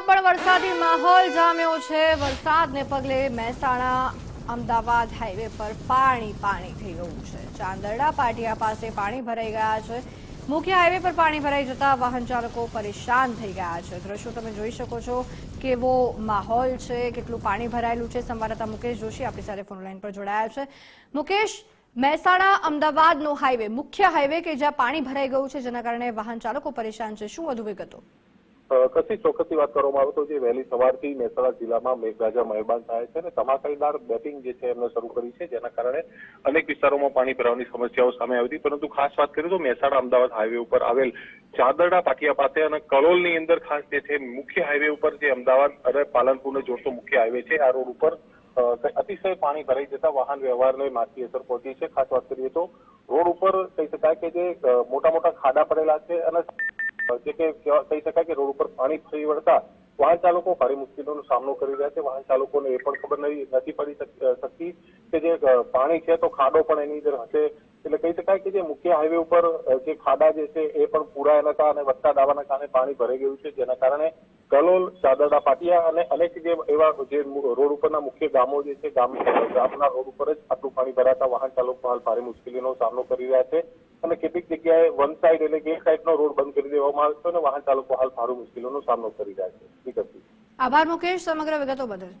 પણ વરસાદી માહોલ જામ્યો છે. વરસાદને પગલે મહેસાણા, અમદાવાદ હાઈવે પર પાણી પાણી થઈ ગયું છે. ચાંદરડા, પાટિયા પાસે પાણી ભરાઈ ગયા છે. મુખ્ય હાઈવે પર પાણી ભરાઈ જતા વાહન ચાલકો પરેશાન થઈ ગયા છે. દ્રશ્યો તમે જોઈ શકો છો કેવો માહોલ છે, કેટલું પાણી ભરાયેલું છે. સંવાદદાતા મુકેશ જોશી આપણી સાથે ફોન લાઈન પર જોડાયા છે. મુકેશ, મહેસાણા, અમદાવાદનો હાઈવે, મુખ્ય હાઈવે કે જ્યાં પાણી ભરાઈ ગયું છે, જેના કારણે વાહન ચાલકો પરેશાન છે? શું વધુ વિગતો? કશી ચોક્કસથી વાત કરવામાં આવે તો જે વહેલી સવારથી મહેસાણા જિલ્લામાં મેઘરાજા મહેરબાન થાય છે અને ધમાકેદાર બેટિંગ જે છે એમને શરૂ કરી છે, જેના કારણે અનેક વિસ્તારોમાં પાણી ભરાવાની સમસ્યાઓ સામે આવી હતી. પરંતુ ખાસ વાત કરીએ તો મહેસાણા અમદાવાદ હાઈવે ઉપર આવેલ ચાદરડા પાટિયા પાસે અને કલોલની અંદર ખાસ જે છે મુખ્ય હાઈવે ઉપર જે અમદાવાદ અને પાલનપુરને જોડતો મુખ્ય હાઈવે છે, આ રોડ ઉપર અતિશય પાણી ભરાઈ જતા વાહન વ્યવહારને માઠી અસર પહોંચી છે. ખાસ વાત કરીએ તો રોડ ઉપર કહી શકાય કે જે મોટા મોટા ખાડા પડેલા છે અને જે કે કહી શકાય કે રોડ ઉપર પાણી ફરી વળતા વાહન ચાલકો ભારે મુશ્કેલીઓનો સામનો કરી રહ્યા છે. વાહન ચાલકોને એ પણ ખબર નથી પડી શકતી કે જે પાણી છે તો ખાડો પણ એની અંદર હશે. એટલે કહી શકાય કે જે મુખ્ય હાઈવે ઉપર જે ખાડા જે છે એ પણ પૂરાયા નતા અને વધતા દાવાના કારણે પાણી ભરાઈ ગયું છે. જેના કારણે કલોલ ચાદરડા પાટિયા અને અનેક જે એવા જે રોડ ઉપરના મુખ્ય ગામો જે છે, ગામ ગામના રોડ ઉપર જ આટલું પાણી ભરાતા વાહન ચાલકો હાલ ભારે મુશ્કેલીનો સામનો કરી રહ્યા છે. અને કેટલીક જગ્યાએ વન સાઈડ એટલે કે એક સાઈડનો રોડ બંધ કરી દેવામાં આવ્યો છે અને વાહન ચાલકો હાલ ભારે મુશ્કેલીનો સામનો કરી રહ્યા છે. આભાર મુકેશ, સમગ્ર વિગતો બદલ.